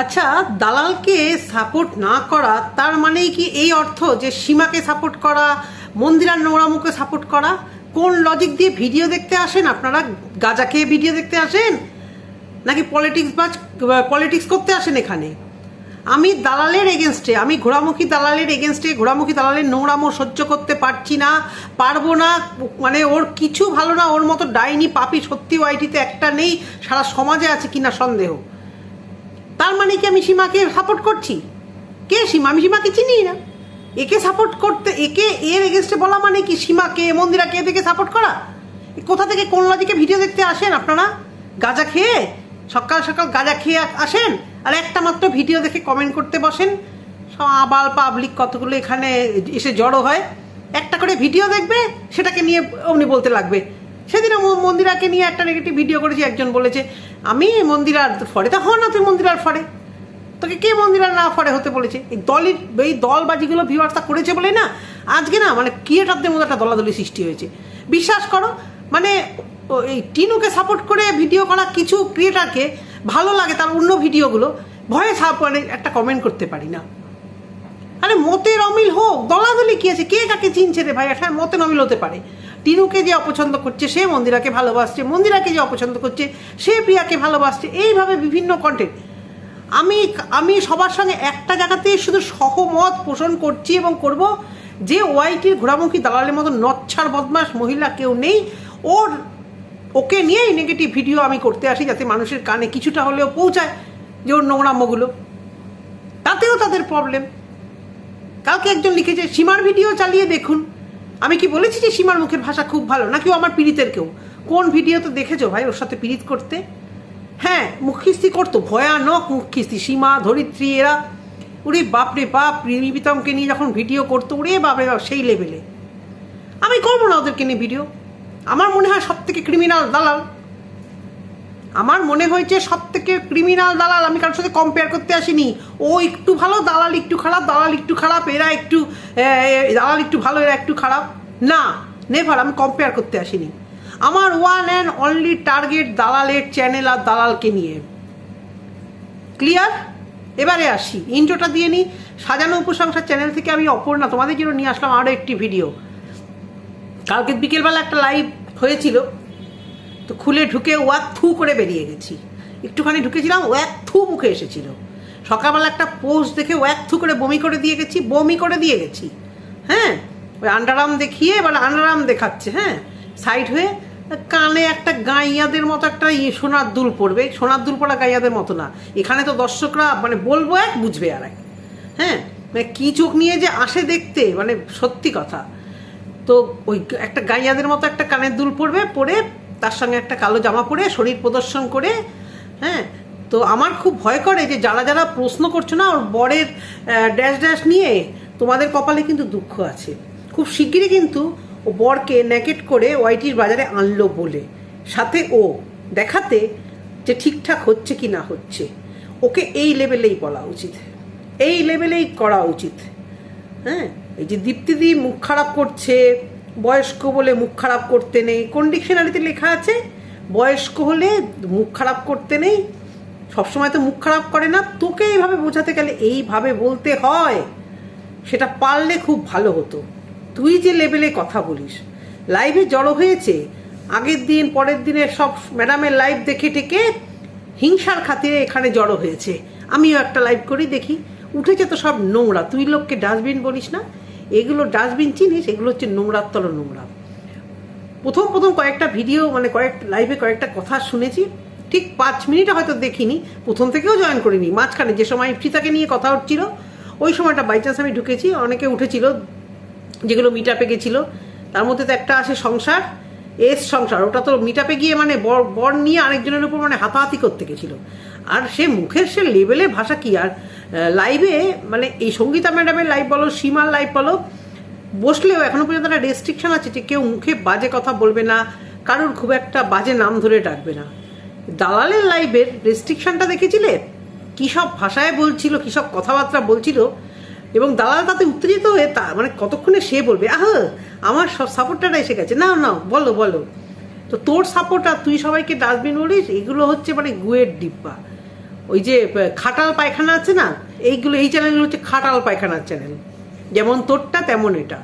আচ্ছা দালালকে সাপোর্ট না করা, তার মানে কি এই অর্থ যে সীমাকে সাপোর্ট করা, মন্দিরার নোংরামুখে সাপোর্ট করা? কোন লজিক দিয়ে ভিডিও দেখতে আসেন? আপনারা গাঁজা খেয়ে ভিডিও দেখতে আসেন? নাকি পলিটিক্স বা পলিটিক্স করতে আসেন এখানে? আমি দালালের এগেনস্টে আমি ঘোড়ামুখী দালালের এগেনস্টে ঘোড়ামুখী দালালের নোংরামো সহ্য করতে পারছি না, পারব না মানে ওর কিছু ভালো না, ওর মতো ডাইনি পাপি সত্যি ওয়াইটিতে একটা নেই, সারা সমাজে আছে কিনা সন্দেহ? তার মানে কি আমি সীমাকে সাপোর্ট করছি? কে সীমা? আমি সীমাকে চিনি না। একে সাপোর্ট করতে, একে এর এগেনস্টে বলা মানে কি সীমাকে মন্দিরাকে এদেরকে সাপোর্ট করা? কোথা থেকে কোন লজিকে ভিডিও দেখতে আসেন আপনারা? গাঁজা খেয়ে? সকাল সকাল গাঁজা খেয়ে আসেন? আর একটা মাত্র ভিডিও দেখে কমেন্ট করতে বসেন। আবাল পাবলিক কতগুলো এখানে এসে জড়ো হয়। একটা করে ভিডিও দেখবে, সেটাকে নিয়ে অমনি বলতে লাগবে। সেদিনও ম- মন্দিরাকে নিয়ে একটা নেগেটিভ ভিডিও করেছি, একজন বলেছে আমি মন্দির আর ফরে, তা হন না তুই মন্দিরার ফরে। তোকে কে মন্দির আর না ফরে হতে বলেছে? এই দলের, এই দলবাজিগুলো ভিউয়ার্সটা করেছে বলে না, আজকে না মানে ক্রিয়েটারদের মধ্যে একটা দলাদলি সৃষ্টি হয়েছে। বিশ্বাস করো মানে এই টিনুকে সাপোর্ট করে ভিডিও করা কিছু ক্রিয়েটারকে ভালো লাগে তার অন্য ভিডিওগুলো, ভয়ে মানে একটা কমেন্ট করতে পারি না। আরে মতের অমিল হোক, দলাদলি কি আছে? কে কাকে চিনছে রে ভাই? হ্যাঁ মতের অমিল হতে পারে। টিনুকে যে অপছন্দ করছে, সে মন্দিরাকে ভালোবাসছে, মন্দিরাকে যে অপছন্দ করছে, সে প্রিয়াকে ভালোবাসছে, এইভাবে বিভিন্ন কন্টেন্ট আমি আমি সবার সঙ্গে একটা জায়গাতে শুধু সহমত পোষণ করছি এবং করব যে ওয়াইটির ঘোড়ামুখী দালালের মতো নচ্ছার বদমাস মহিলা কেউ নেই। ওর, ওকে নিয়েই নেগেটিভ ভিডিও আমি করতে আসি যাতে মানুষের কানে কিছুটা হলেও পৌঁছায় যে ওর নোংরামোগুলো তাতেও তাদের প্রবলেম কালকে একজন লিখেছে, সীমার ভিডিও চালিয়ে দেখুন। আমি কি বলেছি যে সীমার মুখের ভাষা খুব ভালো, নাকি আমার পীড়িতের কেউ? কোন ভিডিও তো দেখেছ ভাই ওর সাথে পীড়িত করতে? হ্যাঁ মুখিস্তি করতো ভয়ানক মুখিস্তি সীমা, ধরিত্রী, এরা। উড়ে বাপরে বাপ নিবিতমকে নিয়ে যখন ভিডিও করতো, ওরে বাপরে বাপ, সেই লেভেলে আমি করব না ওদেরকে নিয়ে ভিডিও আমার মনে হয় সব থেকে ক্রিমিনাল দালাল। আমার মনে হয়েছে সব থেকে ক্রিমিনাল দালাল, আমি কারোর সাথে কম্পেয়ার করতে আসিনি। ও একটু ভালো, দালাল একটু খারাপ, দালাল একটু খারাপ, এরা একটু দালাল একটু ভালো, এরা একটু খারাপ। না নেভার আমি কম্পেয়ার করতে আসিনি। আমার ওয়ান অ্যান্ড অনলি টার্গেট দালালের চ্যানেল আর দালালকে নিয়ে। ক্লিয়ার এবারে আসি। ইন্ট্রোটা দিয়ে নিই সাজানো উপসংসার চ্যানেল থেকে আমি অপর্ণা তোমাদের জন্য নিয়ে আসলাম আরও একটি ভিডিও কালকে বিকেলবেলা একটা লাইভ হয়েছিল। তো খুলে ঢুকে ওয়াক থু করে বেরিয়ে গেছি। একটুখানি ঢুকেছিলাম, ওয়াক থু মুখে এসেছিল। সকালবেলা একটা পোস্ট দেখে ওয়াক থু করে বমি করে দিয়ে গেছি, বমি করে দিয়ে গেছি। হ্যাঁ? ওই আন্ডারাম দেখিয়ে এবার আন্ডারাম দেখাচ্ছে হ্যাঁ? সাইড হয়ে কানে একটা গাইয়াদের মতো একটা ইয়ে সোনার দুল পড়বে। সোনার দুল পড়া গাইয়াদের মতো না। এখানে তো দর্শকরা মানে বলব এক বুঝবে আর এক। হ্যাঁ? মানে কী চোখ নিয়ে যে আসে দেখতে মানে সত্যি কথা। তো ওই একটা গাইয়াদের মতো একটা কানের দুল পড়বে, পরে তার সঙ্গে একটা কালো জামা পরে শরীর প্রদর্শন করে হ্যাঁ? তো আমার খুব ভয় করে যে যারা যারা প্রশ্ন করছ না, ওর বরের ড্যাশ ড্যাশ নিয়ে তোমাদের কপালে কিন্তু দুঃখ আছে। খুব শিগগিরই কিন্তু ও বরকে ন্যাকেট করে ওয়াইটির বাজারে আনলো বলে। সাথে ও দেখাতে যে ঠিকঠাক হচ্ছে কি না হচ্ছে। ওকে এই লেভেলেই বলা উচিত। এই লেভেলেই করা উচিত। হ্যাঁ? এই যে দীপ্তিদি মুখ খারাপ করছে বয়স্ক বলে মুখ খারাপ করতে নেই। কোন ডিকশনারিতে লেখা আছে? বয়স্ক হলে মুখ খারাপ করতে নেই। সবসময় তো মুখ খারাপ করে না। তোকে এইভাবে বোঝাতে গেলে এইভাবে বলতে হয়, সেটা পারলে খুব ভালো হতো। তুই যে লেভেলে কথা বলিস লাইভে জড়ো হয়েছে, আগের দিন, পরের দিনে সব ম্যাডামের লাইভ দেখে টেকে হিংসার খাতিরে এখানে জড়ো হয়েছে। আমিও একটা লাইভ করি দেখি। উঠেছে তো সব নোংরা। তুই লোককে ডাস্টবিন বলিস না। এগুলো ডাস্টবিন চিনিস এগুলো হচ্ছে নোংরার তল নোংরা। প্রথম প্রথম কয়েকটা ভিডিও মানে কয়েক লাইভে কয়েকটা কথা শুনেছি, ঠিক পাঁচ মিনিট হয়তো দেখিনি, প্রথম থেকেও জয়েন করিনি। মাঝখানে যে সময় ফ্রিতাকে নিয়ে কথা হচ্ছিল, ওই সময়টা বাই চান্স আমি ঢুকেছি, অনেকে উঠেছিল, যেগুলো মিট আপে গেছিল, তার মধ্যে তো একটা আছে সংসার এস সংসার, ওটা তো মিটাপে গিয়ে মানে বর নিয়ে আরেকজনের উপর মানে হাতাহাতি করতে গেছিল। আর সে মুখের সে লেভেলে ভাষা কি? আর লাইভে মানে এই সঙ্গীতা ম্যাডামের লাইভ বলো, সীমার লাইভ বলো, বসলেও এখনও পর্যন্ত একটা রেস্ট্রিকশন আছে যে কেউ মুখে বাজে কথা বলবে না, কারোর খুব একটা বাজে নাম ধরে ডাকবে না। দালালের লাইভের রেস্ট্রিকশনটা দেখেছিলে? কী সব ভাষায় বলছিল, কী সব কথাবার্তা বলছিল? এবং দালাল তাতে উত্তেজিত হয়ে তা মানে কতক্ষণে সে বলবে, আহ, আমার সব সাপোর্টাররা এসে গেছে। না না বলো বলো। তো তোর সাপোর্টার তুই সবাইকে ডাস্টবিন বলিস, এগুলো হচ্ছে মানে গুয়ের ডিব্বা। ওই যে খাটাল পায়খানা আছে না? এইগুলো এই চ্যানেলগুলো হচ্ছে খাটাল পায়খানার চ্যানেল যেমন তোরটা, তেমন এটা।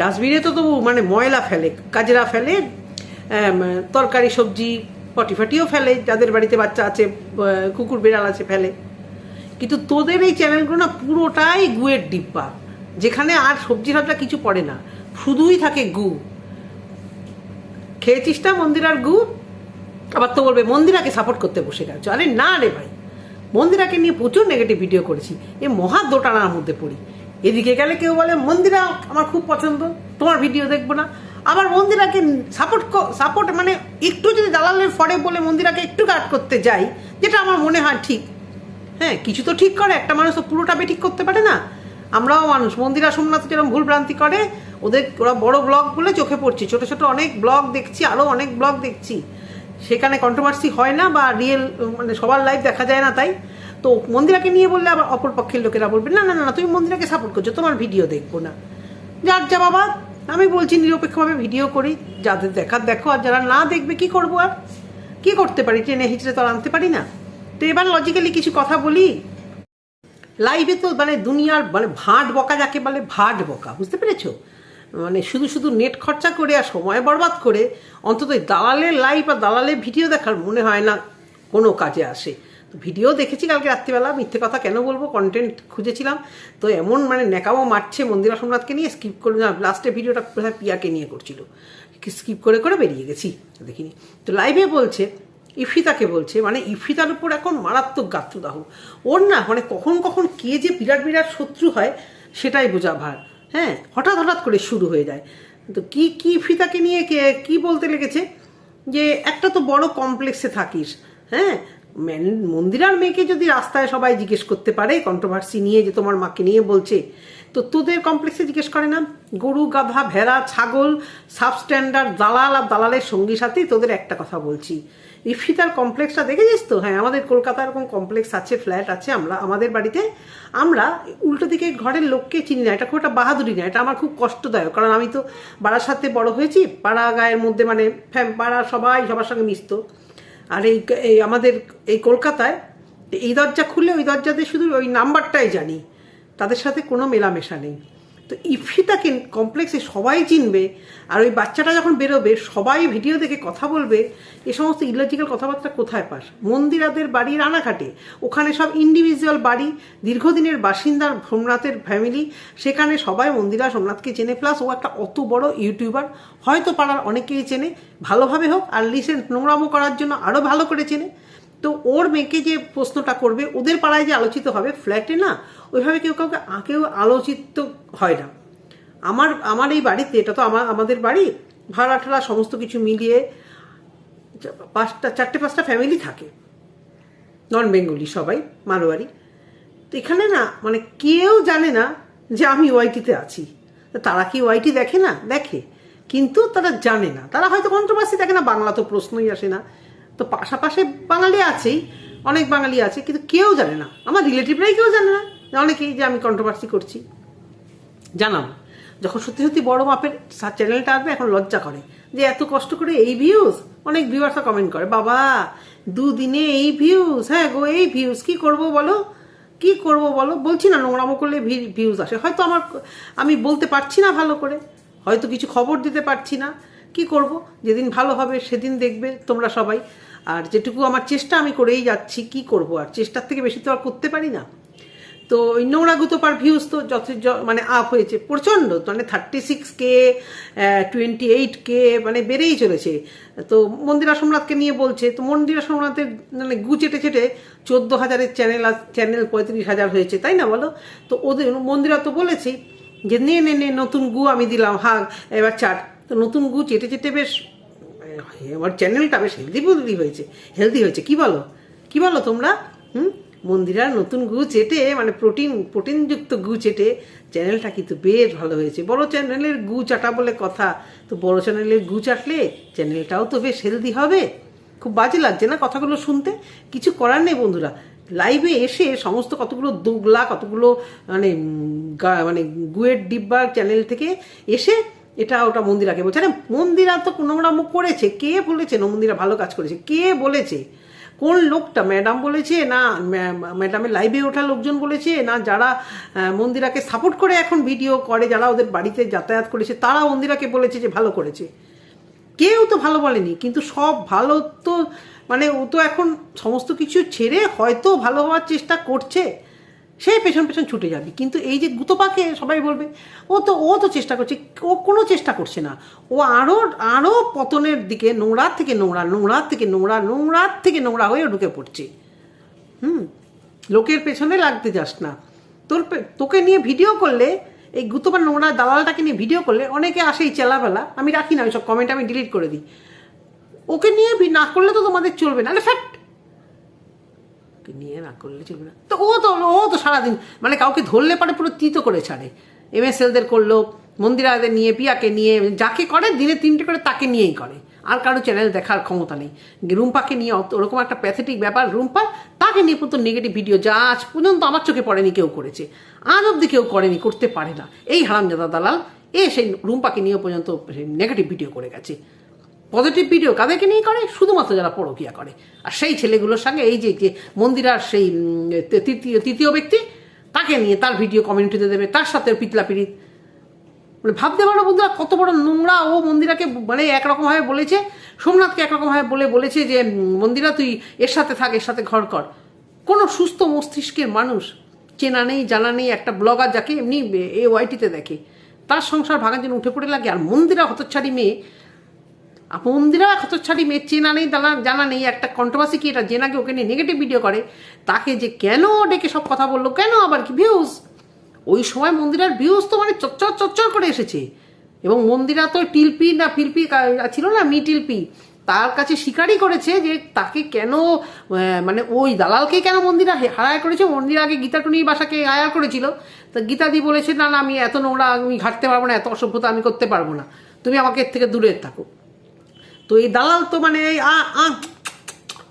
ডাস্টবিনে তো তবু মানে ময়লা ফেলে কাজরা ফেলে তরকারি, সবজি পটি ফাটিও ফেলে, যাদের বাড়িতে বাচ্চা আছে কুকুর, বিড়াল আছে, ফেলে। কিন্তু তোদের এই চ্যানেলগুলো না পুরোটাই গুয়ের ডিব্বা। যেখানে আর সবজি সবটা কিছু পড়ে না। শুধুই থাকে গু। খেয়েছিস না মন্দিরার গু? আবার তো বলবে, মন্দিরাকে সাপোর্ট করতে বসে গেছো। আরে না রে ভাই। মন্দিরাকে নিয়ে প্রচুর নেগেটিভ ভিডিও করেছি। এ মহা দোটানার মধ্যে পড়ি। এদিকে গেলে কেউ বলে, মন্দিরা আমার খুব পছন্দ। তোমার ভিডিও দেখব না। আবার মন্দিরাকে সাপোর্ট সাপোর্ট মানে একটু যদি দালালের ফরে বলে মন্দিরাকে একটু গার্ড করতে যাই, যেটা আমার মনে হয় ঠিক। হ্যাঁ কিছু তো ঠিক করে, একটা মানুষ তো পুরোটা ঠিক করতে পারে না। আমরাও মানুষ, মন্দিরা সোমনাথ যেরকম ভুল ভ্রান্তি করে, ওদের ওরা বড় ব্লগ বলে চোখে পড়ছে, ছোট ছোট অনেক ব্লগ দেখছি আরও অনেক ব্লগ দেখছি। সেখানে কন্ট্রোভার্সি হয় না বা রিয়েল মানে সবার লাইভ দেখা যায় না তাই। তো মন্দিরাকে নিয়ে বললে আবার অপর পক্ষের লোকেরা বলবে, না না না তুমি মন্দিরাকে সাপোর্ট করছ, তোমার ভিডিও দেখব না। যার যা বাবা, আমি বলছি নিরপেক্ষভাবে ভিডিও করি, যাদের দেখার দেখো, আর যারা না দেখবে কি করব আর? কি করতে পারি? ট্রেনে হিচড়ে তো আনতে পারি না। তো এবার লজিক্যালি কিছু কথা বলি। লাইভে তো মানে দুনিয়ার মানে ভাট বকা যাকে বলে ভাট বকা, বুঝতে পেরেছ? মানে শুধু শুধু নেট খরচা করে আর সময় বরবাদ করে, অন্তত দালালের লাইভ আর দালালের ভিডিও দেখার মনে হয় না কোনো কাজে আসে। তো ভিডিও দেখেছি কালকে রাত্রিবেলা, মিথ্যে কথা কেন বলব? কন্টেন্ট খুঁজেছিলাম। তো এমন মানে নেকামো মারছে মন্দিরা সোমনাথকে নিয়ে স্কিপ করে না। লাস্টে ভিডিওটা কোথায় পিয়াকে নিয়ে করছিল। স্কিপ করে করে বেরিয়ে গেছি, দেখিনি। তো লাইভে বলছে ইফিতাকে বলছে মানে ইফিতার উপর এখন মারাত্মক গাত্রদাহ। ওর না মানে কখন কখন কে যে বিরাট বিরাট শত্রু হয়, সেটাই বোঝা ভার। হ্যাঁ হঠাৎ হঠাৎ করে শুরু হয়ে যায়। তো কি কি ইফিতাকে নিয়ে কে, কি বলতে লেগেছে? যে একটা তো বড় কমপ্লেক্সে থাকিস হ্যাঁ? মেন- মন্দিরার মেয়েকে যদি রাস্তায় সবাই জিজ্ঞেস করতে পারে কন্ট্রোভার্সি নিয়ে যে তোমার মাকে নিয়ে বলছে, তো তোদের কমপ্লেক্সে জিজ্ঞেস করে না? গরু, গাধা, ভেড়া, ছাগল সাবস্ট্যান্ডার্ড দালাল আর দালালের সঙ্গী সাথেই তোদের একটা কথা বলছি। ইফিতার কমপ্লেক্সটা দেখেছিস তো? হ্যাঁ আমাদের কলকাতায় এরকম কমপ্লেক্স আছে ফ্ল্যাট আছে, আমরা, আমাদের বাড়িতে আমরা উল্টো দিকে ঘরের লোককে চিনি না। এটা খুব একটা বাহাদুরি না, এটা আমার খুব কষ্টদায়ক। কারণ আমি তো পাড়ার সাথে বড় হয়েছি, পাড়া গায়ের মধ্যে মানে ফ্যাম পাড়া সবাই সবার সঙ্গে মিশতো। আর এই এই আমাদের এই কলকাতায় এই দরজা খুললে ওই দরজাতে শুধু ওই নাম্বারটাই জানি। তাদের সাথে কোনো মেলামেশা নেই। তো ইফিতাকে কমপ্লেক্সে সবাই চিনবে, আর ওই বাচ্চাটা যখন বেরোবে, সবাই ভিডিও দেখে কথা বলবে, এ সমস্ত ইলজিক্যাল কথাবার্তা কোথায় পাস? মন্দিরাদের বাড়ি রানাঘাটে, ওখানে সব ইন্ডিভিজুয়াল বাড়ি, দীর্ঘদিনের বাসিন্দার সোমনাথের ফ্যামিলি সেখানে সবাই মন্দিরা সোমনাথকে চেনে প্লাস ও একটা অত বড় ইউটিউবার হয়তো পাড়ার অনেকেই চেনে, ভালোভাবে হোক, আর লিসেন নোংরামো করার জন্য আরও ভালো করে চেনে। তো ওর মেয়েকে যে প্রশ্নটা করবে, ওদের পাড়ায় যে আলোচিত হবে ফ্ল্যাটে না, ওইভাবে কেউ কাউকে কেউ আলোচিত হয় না। আমার আমার এই বাড়িতে, এটা তো আমার আমাদের বাড়ি, ভাড়া ঠাড়া সমস্ত কিছু মিলিয়ে পাঁচটা, চারটে, পাঁচটা ফ্যামিলি থাকে। নন বেঙ্গলি সবাই, মারোয়ারি। তো এখানে না মানে কেউ জানে না যে আমি ওয়াইটিতে আছি। তারা কি ওয়াইটি দেখে না? দেখে। কিন্তু তারা জানে না। তারা হয়তো কন্ট্রোভার্সি দেখে না, বাংলা তো প্রশ্নই আসে না। তো পাশাপাশি বাঙালি আছেই, অনেক বাঙালি আছে, কিন্তু কেউ জানে না। আমার রিলেটিভরাই কেউ জানে না। অনেকেই যে আমি কন্ট্রোভার্সি করছি। জানাম যখন সত্যি সত্যি বড় মাপের চ্যানেলটা আসবে, এখন লজ্জা করে। যে এত কষ্ট করে এই ভিউজ অনেক ভিউয়ার্সরা কমেন্ট করে, বাবা, দুদিনে এই ভিউজ হ্যাঁ গো, এই ভিউজ কি করব বলো? কি করব বলো? বলছি না, নোংরামো করলে ভিউজ আসে। হয়তো আমার, আমি বলতে পারছি না ভালো করে। হয়তো কিছু খবর দিতে পারছি না। কি করব? যেদিন ভালো হবে সেদিন দেখবে তোমরা সবাই। আর যেটুকু আমার চেষ্টা, আমি করেই যাচ্ছি, কি করব? আর চেষ্টার থেকে বেশি তো আর করতে পারি না। তো ওই নোংরা গুতোপার ভিউজ তো যথে য- মানে আপ হয়েছে প্রচণ্ড তো মানে thirty six K twenty eight K মানে বেড়েই চলেছে। তো মন্দিরা সোমনাথকে নিয়ে বলছে, তো মন্দিরা সোমনাথের মানে গু চেটে চেটে চোদ্দ হাজারের চ্যানেল চ্যানেল পঁয়ত্রিশ হাজার হয়েছে, তাই না বলো? তো ওদের মন্দিরা তো বলেছি যে, নে নে নে, নতুন গু আমি দিলাম হা এবার চাট। তো নতুন গু চেটে চেটে বেশ আমার চ্যানেলটা বেশ হেলদি বুলদি হয়েছে হেলদি হয়েছে। কি বলো? কি বলো তোমরা? হুম? মন্দিরার নতুন গু চেটে মানে প্রোটিন, প্রোটিনযুক্ত গু চেটে, চ্যানেলটা কিন্তু বেশ ভালো হয়েছে। বড় চ্যানেলের গু চাটা বলে কথা, তো বড় চ্যানেলের গু চাটলে চ্যানেলটাও তো বেশ হেলদি হবে। খুব বাজে লাগছে না কথাগুলো শুনতে? কিছু করার নেই বন্ধুরা। লাইভে এসে সমস্ত কতগুলো দুগলা, কতগুলো মানে মানে গুয়ের ডিব্বার চ্যানেল থেকে এসে এটা ওটা মন্দিরাকে বলছে। আরে মন্দিরা তো নোংরামো করেছে। কে বলেছে? মন্দিরা ভালো কাজ করেছে। কে বলেছে? কোন লোকটা? ম্যাডাম বলেছে না ম্যাডামের লাইভে ওঠা লোকজন বলেছে না, যারা মন্দিরাকে সাপোর্ট করে এখন ভিডিও করে, যারা ওদের বাড়িতে যাতায়াত করেছে, তারা মন্দিরাকে বলেছে যে ভালো করেছে। কেউ তো ভালো বলেনি, কিন্তু সব ভালো তো মানে ও তো এখন সমস্ত কিছু ছেড়ে হয়তো ভালো হওয়ার চেষ্টা করছে। সেই পেছন পেছন ছুটে যাবে। কিন্তু এই যে গুতপাকে সবাই বলবে, ও তো ও তো চেষ্টা করছে, ও কোনো চেষ্টা করছে না। ও আরও আরও পতনের দিকে নোংরার থেকে নোংরা নোংরার থেকে নোংরা নোংরার থেকে নোংরা হয়ে ঢুকে পড়ছে। হুম, লোকের পেছনে লাগতে যাস না। তোর তোকে নিয়ে ভিডিও করলে, এই গুতবার নোংরা দালালটাকে নিয়ে ভিডিও করলে অনেকে আসে এই চেলাবেলা, আমি রাখি না, ওই সব কমেন্ট আমি ডিলিট করে দিই। ওকে নিয়ে না করলে তো তোমাদের চলবে না। ফ্যাক্ট ওকে নিয়ে না করলে চলবে না। তো ও তো ও তো সারাদিন মানে কাউকে ধরলে পারে পুরো তিতো করে ছাড়ে। এম এস এলদের করল, মন্দিরাদের নিয়ে, পিয়াকে নিয়ে, যাকে করে, দিনে তিনটে করে তাকে নিয়েই করে। আর কারও চ্যানেল দেখার ক্ষমতা নেই। রুম্পাকে নিয়ে অত- ওরকম একটা প্যাথেটিক ব্যাপার, রুম্পা তাকে নিয়ে পুরো নেগেটিভ ভিডিও যা আজ পর্যন্ত আমার চোখে পড়েনি কেউ করেছে। আজ অব্দি কেউ করেনি, করতে পারে না। এই হারামজাদা দালাল, এ সেই রুম্পাকে নিয়ে পর্যন্ত নেগেটিভ ভিডিও করে গেছে। পজিটিভ ভিডিও কাদেরকে নিয়ে করে? শুধুমাত্র যারা পরকিয়া করে। আর সেই ছেলেগুলোর সঙ্গে এই যে যে মন্দিরার সেই তৃতীয় তৃতীয় ব্যক্তি, তাকে নিয়ে তার ভিডিও কমিউনিটিতে দেবে, তার সাথে পিতলা পিড়িত মানে ভাবতে পারো বন্ধুরা, কত বড় নোংরা ও মন্দিরাকে মানে একরকমভাবে বলেছে। সোমনাথকে একরকমভাবে বলে, বলেছে যে মন্দিরা তুই এর সাথে থাক, এর সাথে ঘর কর। কোনো সুস্থ মস্তিষ্কের মানুষ চেনা নেই, জানা নেই, একটা ব্লগার যাকে এমনি এ ওয়াইটিতে দেখে। তার সংসার ভাঙার জন্য উঠে পড়ে লাগে। আর মন্দিরা হতচ্ছাড়ি মেয়ে মন্দিরা হতচ্ছাড়ি মেয়ে, চেনা নেই, জানা জানা নেই, একটা কন্ট্রোভার্সি কি এটা? যে নাকি ওকে নিয়ে নেগেটিভ ভিডিও করে, তাকে যে কেন ডেকে সব কথা বলল, কেন আবার কি ভিউজ ওই সময় মন্দিরার ভিউজ তো মানে চচ্চর চচ্চর করে এসেছে। এবং মন্দিরা তো টিলপি না ফিলপি ছিল না, মি টিলপি। তার কাছে স্বীকারই করেছে যে তাকে কেন মানে ওই দালালকে কেন মন্দিরা হে- হারায় করেছে? মন্দিরা আগে গীতা টুনির বাসাকে হায়ার করেছিল। তা গীতাদি বলেছে, না না, আমি এত নোংরা, আমি ঘাটতে পারব না, এত অসভ্যতা আমি করতে পারব না। তুমি আমাকে এর থেকে দূরে থাকো। তো এই দালাল তো মানে এই আ আ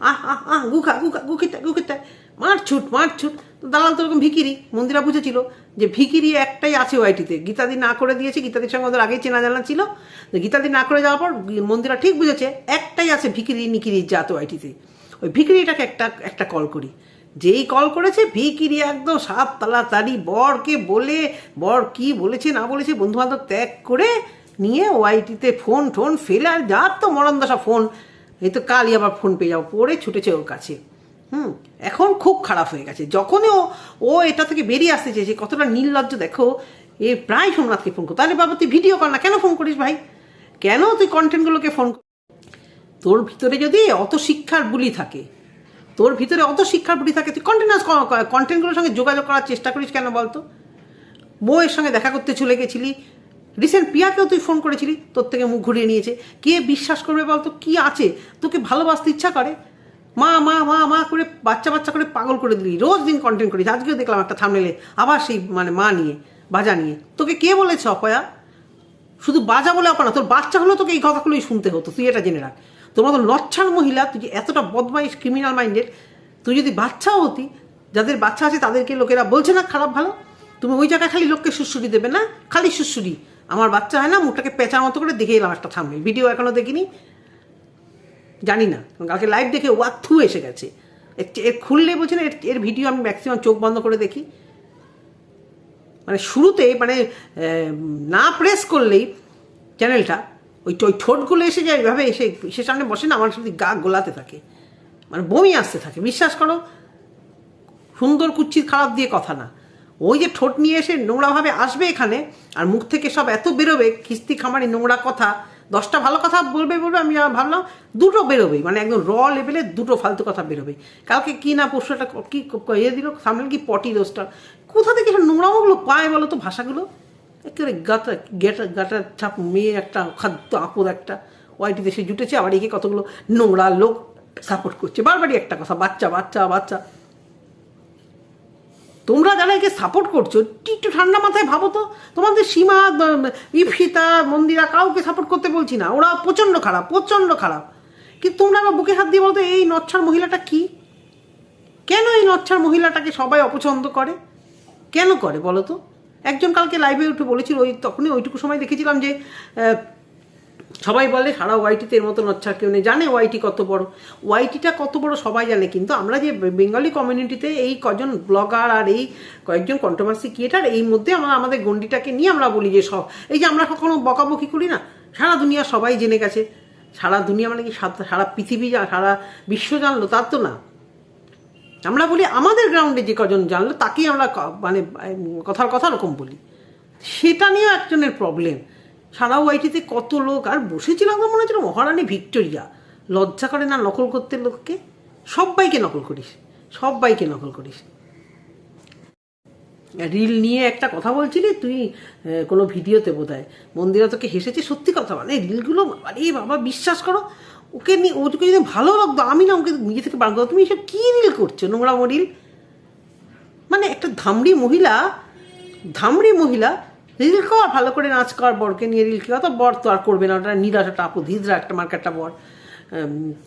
আহ আহ আহ গুখা গুখা গুখিতে গুখিতে মার ছুট মার ছুট। তো দালাল তো ওরকম ভিকিরি। মন্দিরা বুঝেছিল যে ভিকিরি একটাই আছে ওয়াইটিতে। গীতাদি না করে দিয়েছে, গীতাদির সঙ্গে ওদের আগেই চেনা জানা ছিল। গীতাদি না করে যাওয়ার পর মন্দিরা ঠিক বুঝেছে, একটাই আছে ভিকিরি, নিকিরি জাত ওয়াইটিতে। ওই ভিকিরিটাকে একটা একটা কল করি। যেই কল করেছে, ভিকিরি একদম সাত তাড়াতাড়ি বরকে বলে, বর কি বলেছে, না বলেছে বন্ধু বান্ধব ত্যাগ করে নিয়ে ওয়াইটিতে ফোন, টোন ফেলে আর যার তো মরণ দশা ফোন, এই তো কালই আবার ফোন পেয়ে যাব, পড়ে ছুটেছে ওর কাছে। হুম, এখন খুব খারাপ হয়ে গেছে। যখনই ও ও এটা থেকে বেরিয়ে আসতে চেয়েছে, কতটা নির্লজ্জ, দেখো, এ প্রায় সোমনাথকে ফোন কর তাহলে বাবা, তুই ভিডিও কর না, কেন ফোন করিস ভাই? কেন তুই কন্টেন্টগুলোকে ফোন তোর ভিতরে যদি অত শিক্ষার বুলি থাকে, তোর ভিতরে অত শিক্ষার বুলি থাকে, তুই কন্টেন্ট কন্টেন্টগুলোর সঙ্গে যোগাযোগ করার চেষ্টা করিস কেন বলতো? বউয়ের সঙ্গে দেখা করতে চলে গেছিলি রিসেন্ট পিয়াকেও তুই ফোন করেছিলি? তোর থেকে মুখ ঘুরিয়ে নিয়েছে। কে বিশ্বাস করবে বলতো? কি আছে? তোকে ভালোবাসতে ইচ্ছা করে? মা মা মা মা করে, বাচ্চা বাচ্চা করে পাগল করে দিলি। রোজ দিন কন্টেন্ট করিস। আজকেও দেখলাম একটা থামনেলে আবার সেই মানে মা নিয়ে, বাজা নিয়ে। তোকে কে বলেছে, অপয়া? শুধু বাজা বলে অপনা তোর বাচ্চা হলেও তোকে এই কথাগুলোই শুনতে হতো। তুই এটা জেনে রাখ। তোর মতো লচ্ছার মহিলা, তুই এতটা বদমাইশ ক্রিমিনাল মাইন্ডেড তুই যদি বাচ্চাও হতি, যাদের বাচ্চা আছে তাদেরকে লোকেরা বলছে না খারাপ ভালো? তুমি ওই জায়গায় খালি লোককে সুশ্রুরি দেবে না? খালি সুশ্রুরি আমার বাচ্চা হয় না, মুখটাকে পেঁচার মতো করে দেখে এলাম একটা থামবে ভিডিও এখনও দেখিনি। জানি না। কালকে লাইভ দেখে ওয়াক থু এসে গেছে। এর- খুললে বলছে না, এর- ভিডিও আমি ম্যাক্সিমাম চোখ বন্ধ করে দেখি। মানে শুরুতে মানে না প্রেস করলেই চ্যানেলটা ওই ওই ঠোঁটগুলো এসে যায়, এভাবে এসে সে সামনে বসে না, আমার শুধু গা গোলাতে থাকে। মানে বমি আসতে থাকে। বিশ্বাস করো, সুন্দর কুচ্ছির খারাপ দিয়ে কথা না। ওই যে ঠোঁট নিয়ে এসে নোংরাভাবে আসবে এখানে, আর মুখ থেকে সব এত বেরোবে খিস্তি খামারি, নোংরা কথা, দশটা ভালো কথা বলবে বলবে, আমি ভাবলাম দুটো বেরোবেই মানে একদম র লেভেলে দুটো ফালতু কথা বেরোবে কালকে কি না পরশু একটা ক- ইয়ে দিল, সামনে কি পটি দোষটা কোথা থেকে সব নোংরামোগুলো পায় বলো তো ভাষাগুলো? একেবারে গাটা, গেটা, গাটার ছাপ মেয়ে একটা খাদ্য আপদ একটা ওয়াইটি দেশে জুটেছে, আবার একে কতগুলো নোংরা লোক সাপোর্ট করছে। বারবারই একটা কথা, বাচ্চা বাচ্চা বাচ্চা। তোমরা যারা একে সাপোর্ট করছ, একটু ঠান্ডা মাথায় ভাবো তো। তোমাদের সীমা ইপসিতা মন্দিরা কাউকে সাপোর্ট করতে বলছি না। ওরা প্রচণ্ড খারাপ প্রচণ্ড খারাপ। কিন্তু তোমরা আবার বুকে হাত দিয়ে বলতো এই নচ্ছার মহিলাটা কি? কেন এই নচ্ছার মহিলাটাকে সবাই অপছন্দ করে? কেন করে বলো তো? একজন কালকে লাইভে উঠে বলেছিল, ওই তখনই ওইটুকু সময় দেখেছিলাম যে সবাই বলে, সারা ওয়াইটিতে এর মতো নচ্ছা কেউ নেই। জানে ওয়াইটি কত বড়। ওয়াইটিটা কত বড় সবাই জানে, কিন্তু আমরা যে বেঙ্গলি কমিউনিটিতে এই কজন ব্লগার আর এই কয়েকজন কন্ট্রোভার্সি ক্রিয়েটার এই মধ্যে আমরা, আমাদের গণ্ডিটাকে নিয়ে আমরা বলি যে সব। এই যে আমরা কখনো বকাবকি করি না, সারা দুনিয়া সবাই জেনে গেছে। সারা দুনিয়া মানে কি সারা- পৃথিবী সারা বিশ্ব জানলো, তার তো না। আমরা বলি, আমাদের গ্রাউন্ডে যে কজন জানলো, তাকেই আমরা মানে কথার কথা রকম বলি। সেটা নিয়েও একজনের প্রবলেম সারা ওয়াইটিতে কত লোক? আর বসেছিলাম তো মনে হচ্ছিল মহারানী ভিক্টোরিয়া। লজ্জা করে না নকল করতে লোককে? সবাইকে নকল করিস সবাইকে নকল করিস। রিল নিয়ে একটা কথা বলছিলি তুই কোনো ভিডিওতে বোধ হয় মন্দিরা তোকে হেসেছে, সত্যি কথা মানে রিলগুলো, আরে বাবা, বিশ্বাস করো, ওকে নিয়ে ওকে যদি ভালো লাগতো, আমি না ওকে নিজে থেকে বার করতো তুমি এসব কী রিল করছ নোংরা রিল? মানে একটা ধামড়ি মহিলা ধামড়ি মহিলা রিল কর ভালো করে নাচ কর বরকে নিয়ে রিল কর তো বর তো আর করবে না, ওটা নিরাশ একটা আপু ধিদরা একটা মার্কা একটা বর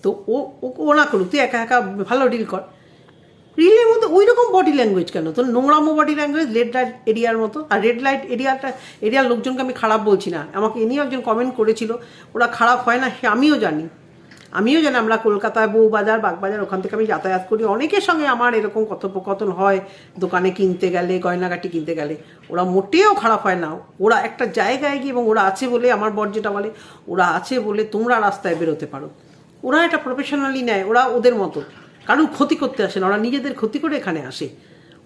তো ও, ও- না করুক, তুই একা একা ভালো রিল কর। রিলের মধ্যে ওই রকম বডি ল্যাঙ্গুয়েজ কেন? তো নোংরামো বডি ল্যাঙ্গুয়েজ রেড লাইট এরিয়ার মতো। আর রেড লাইট এরিয়াটা এরিয়ার লোকজনকে আমি খারাপ বলছি না। আমাকে এ নিয়েও একজন কমেন্ট করেছিল, ওরা খারাপ হয় না আমিও জানি। আমিও জানি আমরা কলকাতায় বউবাজার, বাগবাজার, ওখান থেকে আমি যাতায়াত করি। অনেকের সঙ্গে আমার এরকম কথোপকথন হয়, দোকানে কিনতে গেলে, গয়নাগাটি কিনতে গেলে। ওরা মোটেও খারাপ হয় না। ওরা একটা জায়গায় গিয়ে এবং ওরা আছে বলে আমার বর যেটা বলে, ওরা আছে বলে তোমরা রাস্তায় বেরোতে পারো। ওরা এটা প্রফেশনালি নেয়, ওরা ওদের মতো। কারোর ক্ষতি করতে আসে না, ওরা নিজেদের ক্ষতি করে এখানে আসে।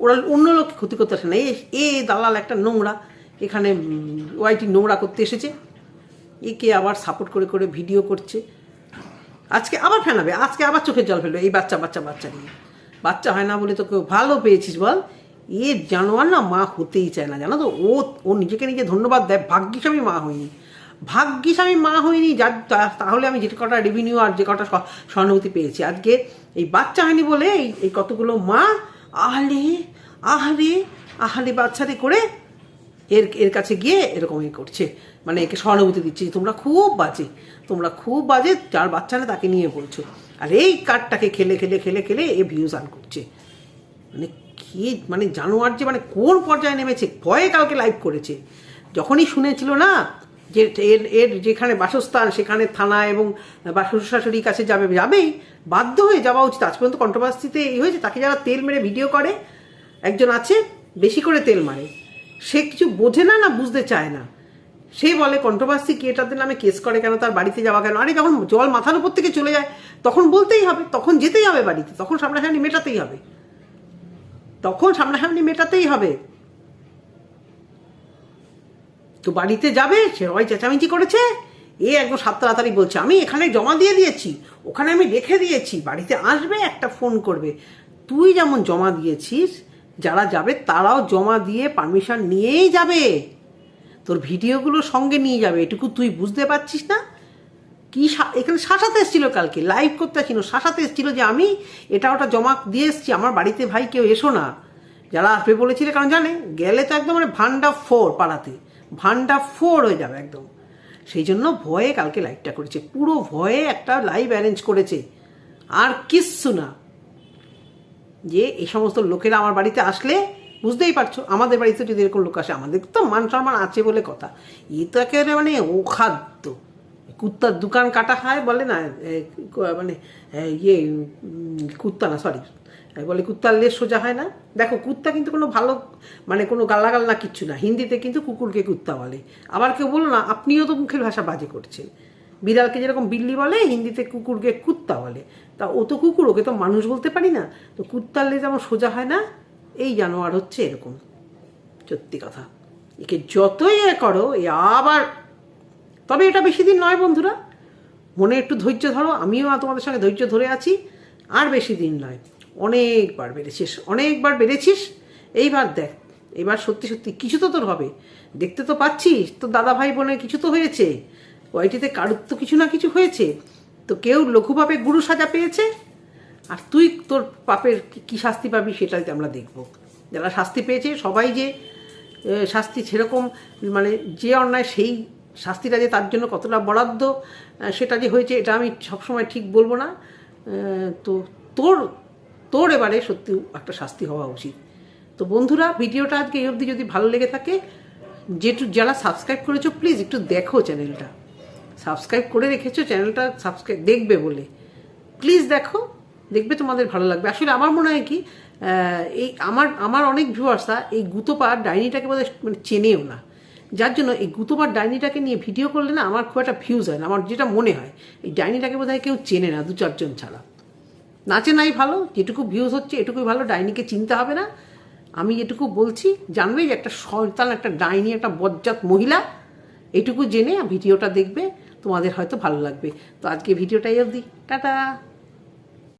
ওরা অন্য লোককে ক্ষতি করতে আসে না। এ দালাল একটা নোংরা, এখানে ওয়াইটি নোংরা করতে এসেছে। একে আবার সাপোর্ট করে করে ভিডিও করছে। আজকে আবার ফেনাবে আজকে আবার চোখের জল ফেলবে এই বাচ্চা বাচ্চা বাচ্চা নিয়ে। বাচ্চা হয় না বলে তো কেউ ভালো পেয়েছিস বল। এ জানোয়ার না মা হতেই চায় না, জানো তো? ও ও নিজেকে নিজে ধন্যবাদ দেয়। ভাগ্যিস আমি মা হইনি। ভাগ্যিস আমি মা হইনি, যার তাহলে আমি যে কটা রেভিনিউ আর যে কটা সহানুভূতি পেয়েছি। আজকে এই বাচ্চা হয়নি বলে এই কতগুলো মা আহলে আহলে আহলে বাচ্চারে করে এর এর কাছে গিয়ে এরকম এ করছে। মানে একে সহানুভূতি দিচ্ছে তোমরা খুব বাজে। তোমরা খুব বাজে, যার বাচ্চা না তাকে নিয়ে বলছো। আর এই কার্ডটাকে খেলে খেলে খেলে খেলে এ ভিউজ আন করছে। মানে কি মানে জানোয়ার যে মানে কোন পর্যায়ে নেমেছে, ভয়ে কালকে লাইভ করেছে। যখনই শুনেছিল না যে, এর এর যেখানে বাসস্থান, সেখানে থানা এবং শ্বশুর শাশুড়ির কাছে যাবে, যাবেই, বাধ্য হয়ে যাওয়া উচিত। আজ পর্যন্ত কন্ট্রোভার্সিতে এই হয়েছে, তাকে যারা তেল মেরে ভিডিও করে, একজন আছে, বেশি করে তেল মারে। সে কিছু বোঝে না না বুঝতে চায় না। সে বলে কন্ট্রোভার্সি কি এটাতে নামে কেস করে কেন? তার বাড়িতে যাওয়া কেন? আরে, যখন জল মাথার উপর থেকে চলে যায়, তখন বলতেই হবে, তখন যেতেই হবে বাড়িতে, তখন সামনাসামনি মেটাতেই হবে। তখন সামনাসামনি মেটাতেই হবে। তো বাড়িতে যাবে, সে সবাই চেঁচামেচি করেছে, এ একদম সাত তাড়াতাড়ি বলছে, আমি এখানে জমা দিয়ে দিয়েছি, ওখানে আমি রেখে দিয়েছি, বাড়িতে আসবে, একটা ফোন করবে। তুই যেমন জমা দিয়েছিস যারা যাবে তারাও জমা দিয়ে পারমিশন নিয়েই যাবে। তোর ভিডিওগুলো সঙ্গে নিয়ে যাবে, এটুকু তুই বুঝতে পারছিস না? কি এখানে শাসাতে এসেছিল কালকে লাইভ করতে আসছিল শাসাতে এসেছিল যে আমি এটা ওটা জমা দিয়ে এসেছি, আমার বাড়িতে ভাই কেউ এসো না। যারা আসবে বলেছিল, কারণ জানে, গেলে তো একদম মানে ভান্ডা ফোর পাড়াতে, ভান্ডা ফোর হয়ে যাবে একদম। সেই জন্য ভয়ে কালকে লাইভটা করেছে, পুরো ভয়ে একটা লাইভ অ্যারেঞ্জ করেছে। আর কিচ্ছু না। যে এই সমস্ত লোকেরা আমার বাড়িতে আসলে বুঝতেই পারছ, আমাদের বাড়িতে যদি এরকম লোক আসে, আমাদের তো মান সম্মান আছে বলে কথা। ই তো একেবারে মানে ও খাদ্য কুত্তার দোকান কাটা হয় বলে না মানে ইয়ে কুত্তা না সরি বলে কুত্তার লেজ সোজা হয় না। দেখো, কুত্তা কিন্তু কোনো ভালো মানে কোনো গালাগাল না, কিচ্ছু না। হিন্দিতে কিন্তু কুকুরকে কুত্তা বলে। আবার কেউ বলো না, আপনিও তো মুখের ভাষা বাজে করছেন। বিড়ালকে যেরকম বিল্লি বলে, হিন্দিতে কুকুরকে কুত্তা বলে। তা ও তো কুকুর, ওকে তো মানুষ বলতে পারি না। তো কুত্তার লেজ আমার সোজা হয় না। এই জানোয়ার হচ্ছে এরকম। সত্যি কথা। একে যতই এ করো, এ আবার তবে এটা বেশি দিন নয় বন্ধুরা। মনে একটু ধৈর্য ধরো, আমিও তোমাদের সঙ্গে ধৈর্য ধরে আছি। আর বেশি দিন নয়। অনেকবার বেড়েছিস অনেকবার বেড়েছিস। এইবার দেখ, এবার সত্যি সত্যি কিছু তো তোর হবে। দেখতে তো পাচ্ছিস তো দাদা ভাই বোনের কিছু তো হয়েছে। ওয়াইটিতে কারুর তো কিছু না কিছু হয়েছে? তো কেউ লঘুভাবে গুরু সাজা পেয়েছে? আর তুই তোর পাপের কি- কি শাস্তি পাবি সেটাই আমরা দেখব। যারা শাস্তি পেয়েছে, সবাই যে শাস্তি সেরকম মানে যে অন্যায় সেই শাস্তিটা যে তার জন্য কতটা বরাদ্দ সেটা যে হয়েছে, এটা আমি সবসময় ঠিক বলব না। তো তোর তোর এবারে সত্যি একটা শাস্তি হওয়া উচিত। তো বন্ধুরা, ভিডিওটা আজকে এই অবধি যদি ভালো লেগে থাকে, যেটু যারা সাবস্ক্রাইব করেছ, প্লিজ একটু দেখো চ্যানেলটা। সাবস্ক্রাইব করে রেখেছো, চ্যানেলটা সাবস্ক্রাইব, দেখবে বলে। প্লিজ দেখো, দেখবে তোমাদের ভালো লাগবে। আসলে আমার মনে হয় কি এই আমার আমার অনেক ভিউয়ার্সরা এই গুতোপার ডাইনিটাকে বোধহয় মানে চেনেও না। যার জন্য এই গুতোপার ডাইনিটাকে নিয়ে ভিডিও করলে না আমার খুব একটা ভিউজ হয় না। আমার যেটা মনে হয়, এই ডাইনিটাকে বোধহয় কেউ চেনে না, দু চারজন ছাড়া। নাচে নাই ভালো, যেটুকু ভিউজ হচ্ছে, এটুকুই ভালো, ডাইনিকে চিনতে হবে না। আমি যেটুকু বলছি, জানবে যে একটা শয়তান, একটা ডাইনি, একটা বজ্জাত মহিলা, এটুকু জেনে ভিডিওটা দেখবে। তোমাদের হয়তো ভালো লাগবে। তো আজকে ভিডিওটাই অবধি। টাটা!